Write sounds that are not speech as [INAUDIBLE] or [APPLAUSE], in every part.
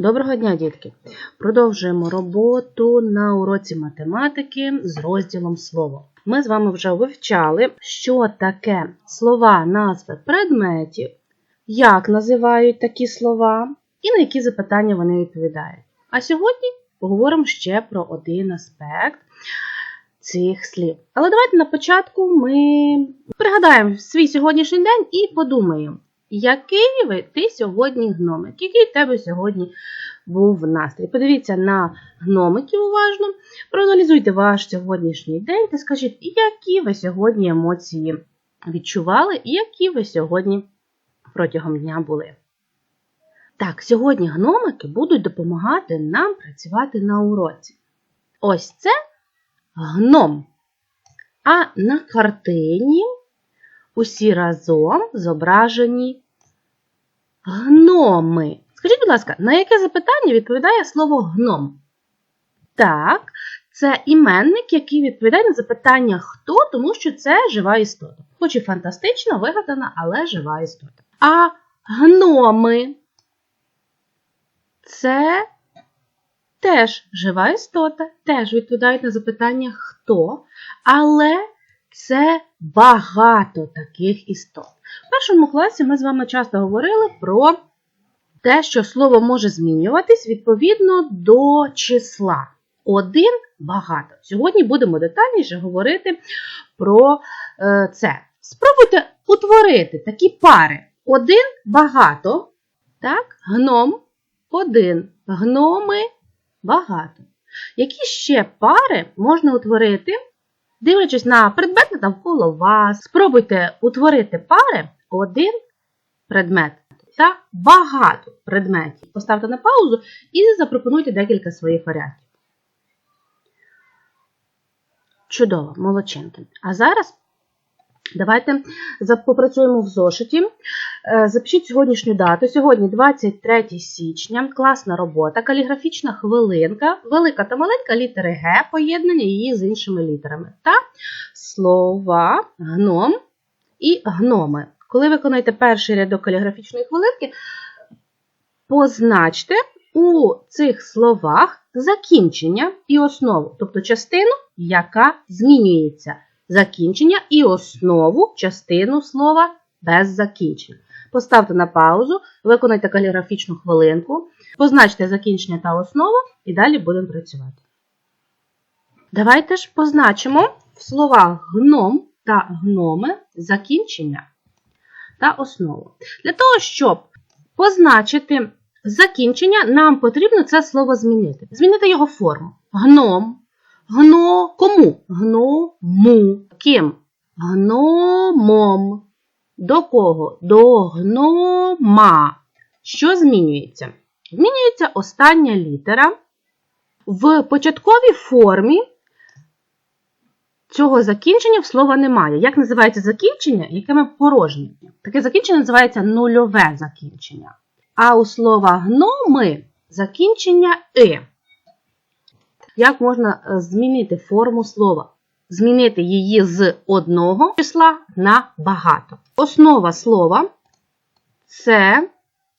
Доброго дня, дітки! Продовжуємо роботу на уроці математики з розділом слово. Ми з вами вже вивчали, що таке слова, назви предметів, як називають такі слова і на які запитання вони відповідають. А сьогодні поговоримо ще про один аспект цих слів. Але давайте на початку ми пригадаємо свій сьогоднішній день і подумаємо. Який ви ти сьогодні гномик? Який в тебе сьогодні був настрій? Подивіться на гномиків уважно, проаналізуйте ваш сьогоднішній день та скажіть, які ви сьогодні емоції відчували, і які ви сьогодні протягом дня були. Так, сьогодні гномики будуть допомагати нам працювати на уроці. Ось це гном. А на картині усі разом зображені гноми. Скажіть, будь ласка, на яке запитання відповідає слово гном? Так, це іменник, який відповідає на запитання хто, тому що це жива істота. Хоч і фантастично вигадана, але жива істота. А гноми це теж жива істота, теж відповідають на запитання хто, але це багато таких істот. В першому класі ми з вами часто говорили про те, що слово може змінюватись відповідно до числа. Один багато. Сьогодні будемо детальніше говорити про е, це. Спробуйте утворити такі пари. Один багато. Так, гном один. Гноми багато. Які ще пари можна утворити? Дивлячись на предмети навколо вас, спробуйте утворити пари один предмет та багато предметів. Поставте на паузу і запропонуйте декілька своїх варіантів. Чудово, молодчинки. А зараз давайте попрацюємо в зошиті. Е, запишіть сьогоднішню дату. Сьогодні 23 січня, класна робота, каліграфічна хвилинка, велика та маленька літери Г, поєднання її з іншими літерами. Та слова, гном і гноми. Коли виконаєте перший рядок каліграфічної хвилинки, позначте у цих словах закінчення і основу, тобто частину, яка змінюється. Закінчення і основу частину слова без закінчення. Поставте на паузу, виконайте каліграфічну хвилинку, позначте закінчення та основу і далі будемо працювати. Давайте ж позначимо в словах гном та гноми закінчення та основу. Для того, щоб позначити закінчення, нам потрібно це слово змінити. Змінити його форму. Гном. Гно кому? Гному. Ким? Гномом. До кого? До гнома. Що змінюється? Змінюється остання літера. В початковій формі цього закінчення в слова немає. Як називається закінчення, яке ми порожнє? Таке закінчення називається нульове закінчення. А у слова гноми закінчення «и». Як можна е, змінити форму слова? Змінити її з одного числа на багато. Основа слова це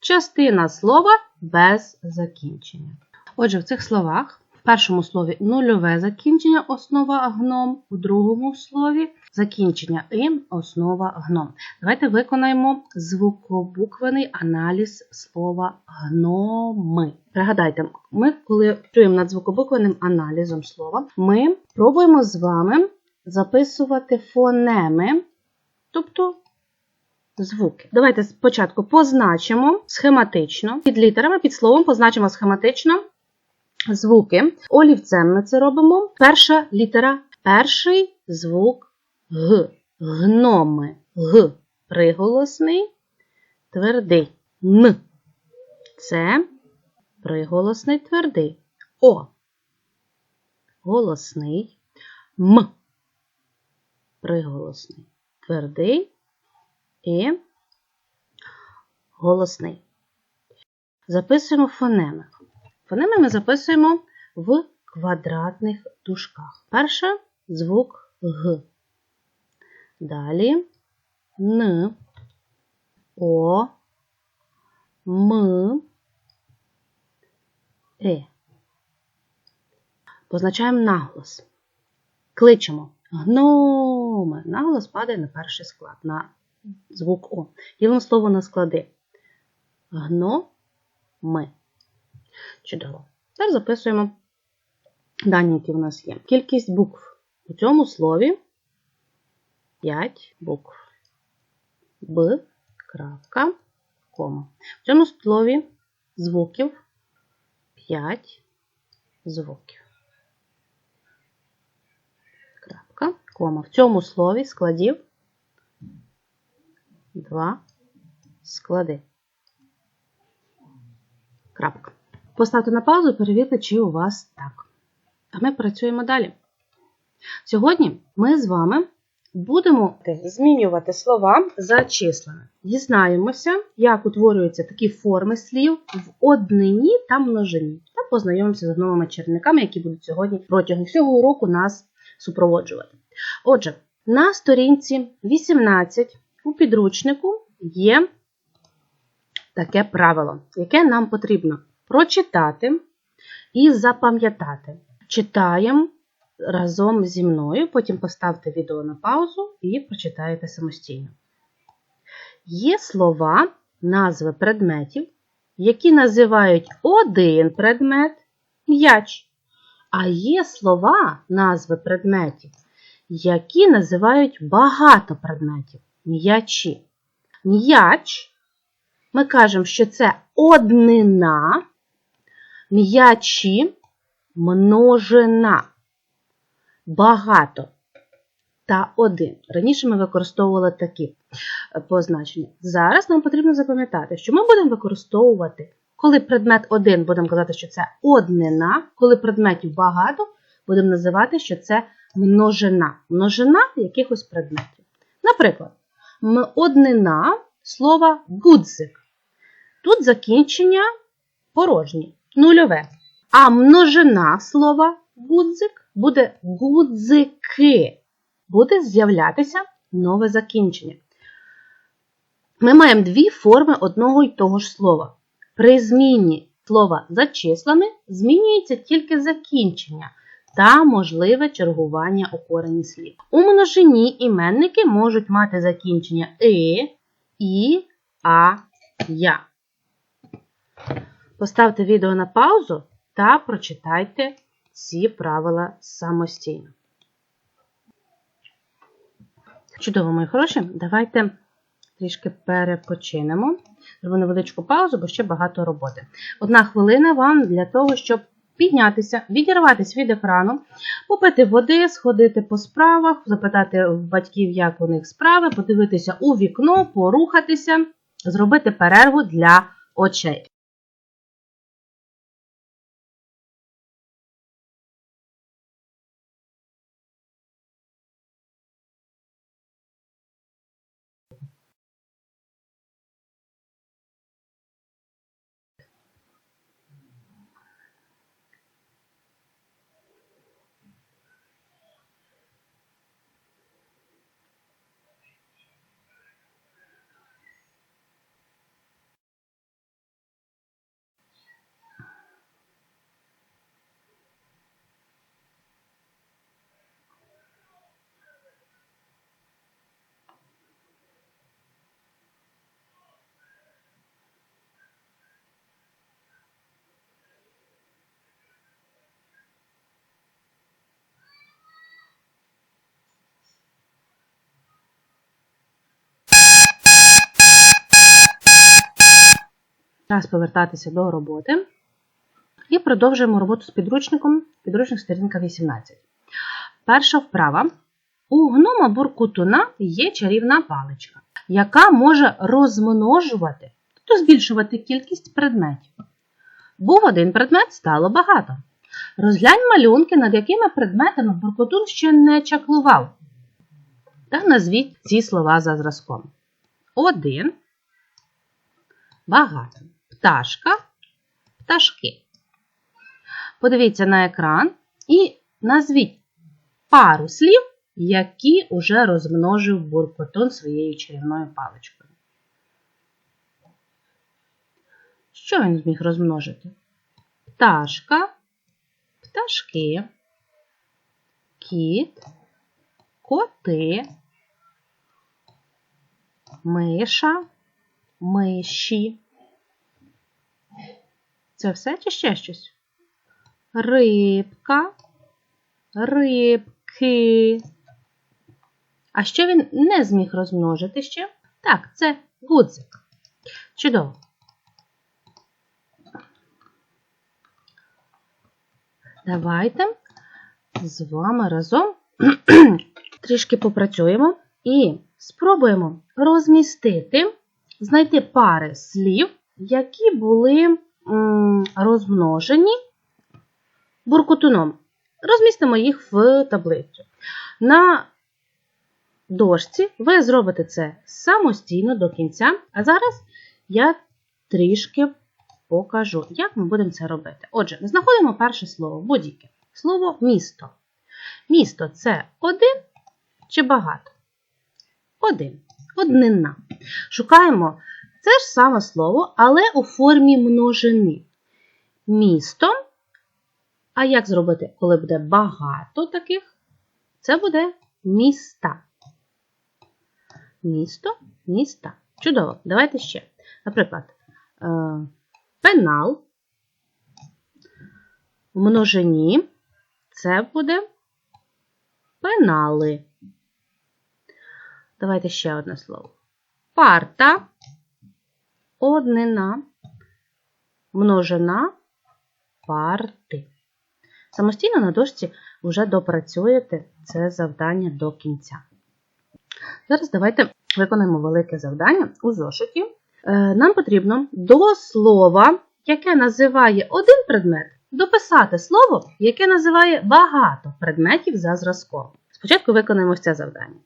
частина слова без закінчення. Отже, в цих словах в першому слові нульове закінчення основа гном, у другому слові закінчення ин, основа гном. Давайте виконаємо звукобуквений аналіз слова гноми. Пригадайте, ми, коли працюємо над звукобуквеним аналізом слова, ми пробуємо з вами записувати фонеми, тобто звуки. Давайте спочатку позначимо схематично, під літерами, під словом позначимо схематично звуки. Олівцем ми це робимо. Перша літера, перший звук Г. Гноми. Г. Приголосний, твердий. Н. Це приголосний твердий. О. Голосний. М. Приголосний. Твердий і голосний. Записуємо фонеми. Фонеми ми записуємо в квадратних дужках. Перше звук Г. Далі Н, О, М, И. Позначаємо наголос. Кличемо. Гноме. Наголос падає на перший склад, на звук О. Ділимо слово на склади. Гно-ми. Чудово. Тепер записуємо дані, які в нас є. Кількість букв у цьому слові 5 букв. Б, крапка, кома. В цьому слові звуків 5 звуків. Крапка, кома. В цьому слові складів 2 склади. Крапка. Поставте на паузу перевірте, чи у вас так. А ми працюємо далі. Сьогодні ми з вами будемо змінювати слова за числами. Дізнаємося, як утворюються такі форми слів в однині та множині. Та познайомимося з новими черниками, які будуть сьогодні протягом всього уроку нас супроводжувати. Отже, на сторінці 18 у підручнику є таке правило, яке нам потрібно прочитати і запам'ятати. Читаємо разом зі мною, потім поставте відео на паузу і прочитаєте самостійно. Є слова, назви предметів, які називають один предмет м'яч. А є слова, назви предметів, які називають багато предметів м'ячі. М'яч, ми кажемо, що це однина, м'ячі множина. Багато та один. Раніше ми використовували такі позначення. Зараз нам потрібно запам'ятати, що ми будемо використовувати, коли предмет один, будемо казати, що це однина, коли предметів багато, будемо називати, що це множина. Множина якихось предметів. Наприклад, однина слова гудзик. Тут закінчення порожні, нульове. А множина слова гудзик буде гудзики. Буде з'являтися нове закінчення. Ми маємо дві форми одного й того ж слова. При зміні слова за числами змінюється тільки закінчення та можливе чергування у слів. У множині іменники можуть мати закінчення и, і, а, я. Поставте відео на паузу та прочитайте ці правила самостійно. Чудово, мої хороші, давайте трішки перепочинемо. Зробимо невеличку паузу, бо ще багато роботи. Одна хвилина вам для того, щоб піднятися, відірватися від екрану, попити води, сходити по справах, запитати батьків, як у них справи, подивитися у вікно, порухатися, зробити перерву для очей. Час повертатися до роботи. І продовжуємо роботу з підручником, підручник сторінка 18. Перша вправа. У гнома буркутуна є чарівна паличка, яка може розмножувати, тобто збільшувати кількість предметів. Був один предмет, стало багато. Розглянь малюнки, над якими предметами буркутун ще не чаклував. Та назвіть ці слова за зразком. Один. Багато пташка, пташки. Подивіться на екран і назвіть пару слів, які уже розмножив буркотон своєю чарівною паличкою. Що він зміг розмножити? пташка, пташки, кіт, коти, миша, миші. Це все чи ще щось? Рибка, рибки. А що він не зміг розмножити ще? Так, це гудзик. Чудово. Давайте з вами разом [CLEARS THROAT] трішки попрацюємо і спробуємо розмістити, знайти пари слів, які були розмножені буркутуном. Розмістимо їх в таблицю. На дошці ви зробите це самостійно до кінця, а зараз я трішки покажу, як ми будемо це робити. Отже, знаходимо перше слово будь-яке. Слово місто. Місто це один чи багато? Один. Однина. Шукаємо це ж саме слово, але у формі множини. Місто. А як зробити, коли буде багато таких? Це буде міста. Місто, міста. Чудово. Давайте ще. Наприклад, е, пенал в множині це буде пенали. Давайте ще одне слово. Парта, однина, множина, парти. Самостійно на дошці вже допрацюєте це завдання до кінця. Зараз давайте виконаємо велике завдання у зошиті. Е, Нам потрібно до слова, яке називає один предмет, дописати слово, яке називає багато предметів за зразком. Спочатку виконаємо це завдання.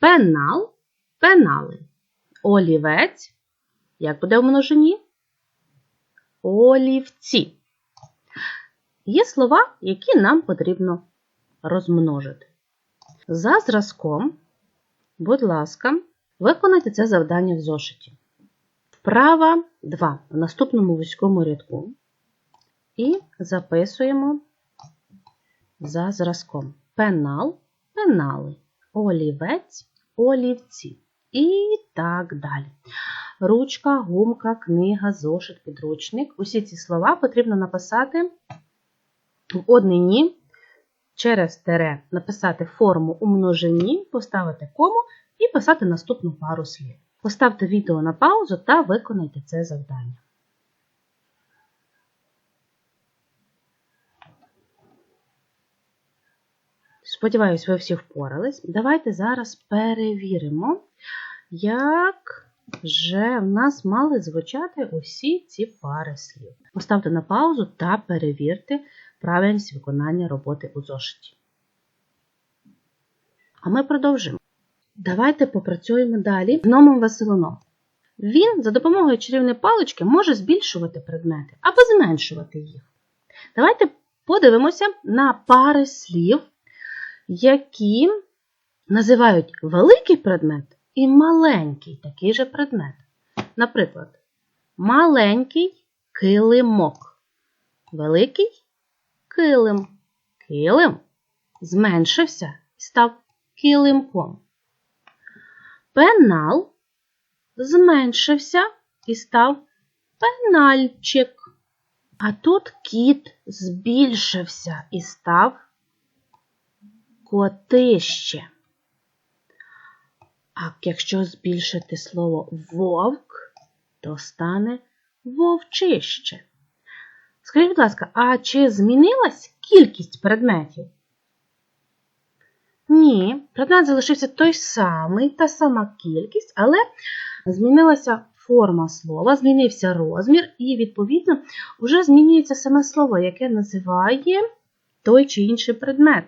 Пенал, пенали. Олівець. Як буде в множині? Олівці. Є слова, які нам потрібно розмножити. За зразком, будь ласка, виконайте це завдання в зошиті. Вправа 2 в наступному вузькому рядку. І записуємо за зразком. Пенал, пенали, олівець, олівці. І так далі. Ручка, гумка, книга, зошит, підручник. Усі ці слова потрібно написати в однині через тере написати форму у множині, поставити кому і писати наступну пару слів. Поставте відео на паузу та виконайте це завдання. Сподіваюсь, ви всі впорались. Давайте зараз перевіримо, як же в нас мали звучати усі ці пари слів. Поставте на паузу та перевірте правильність виконання роботи у зошиті. А ми продовжимо. Давайте попрацюємо далі гномом Василином. Він за допомогою чарівної палички може збільшувати предмети або зменшувати їх. Давайте подивимося на пари слів, які називають великий предмет і маленький такий же предмет. Наприклад, маленький килимок, великий килим. Килим зменшився і став килимком. Пенал зменшився і став пенальчик. А тут кіт збільшився і став котище. А якщо збільшити слово вовк, то стане вовчище. Скажіть, будь ласка, а чи змінилась кількість предметів? Ні, предмет залишився той самий, та сама кількість, але змінилася форма слова, змінився розмір, і, відповідно, вже змінюється саме слово, яке називає той чи інший предмет.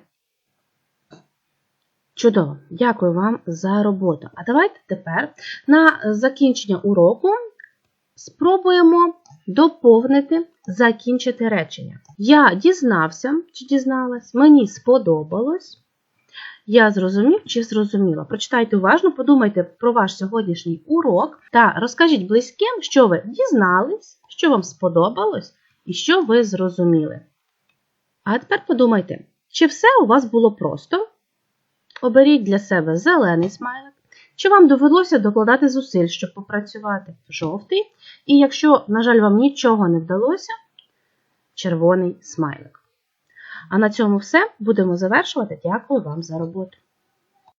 Чудово! Дякую вам за роботу. А давайте тепер на закінчення уроку спробуємо доповнити, закінчити речення. Я дізнався чи дізналась, мені сподобалось. Я зрозумів чи зрозуміла. Прочитайте уважно, подумайте про ваш сьогоднішній урок та розкажіть близьким, що ви дізнались, що вам сподобалось, і що ви зрозуміли. А тепер подумайте, чи все у вас було просто? Оберіть для себе зелений смайлик, чи вам довелося докладати зусиль, щоб попрацювати жовтий, і якщо, на жаль, вам нічого не вдалося, червоний смайлик. А на цьому все. Будемо завершувати. Дякую вам за роботу.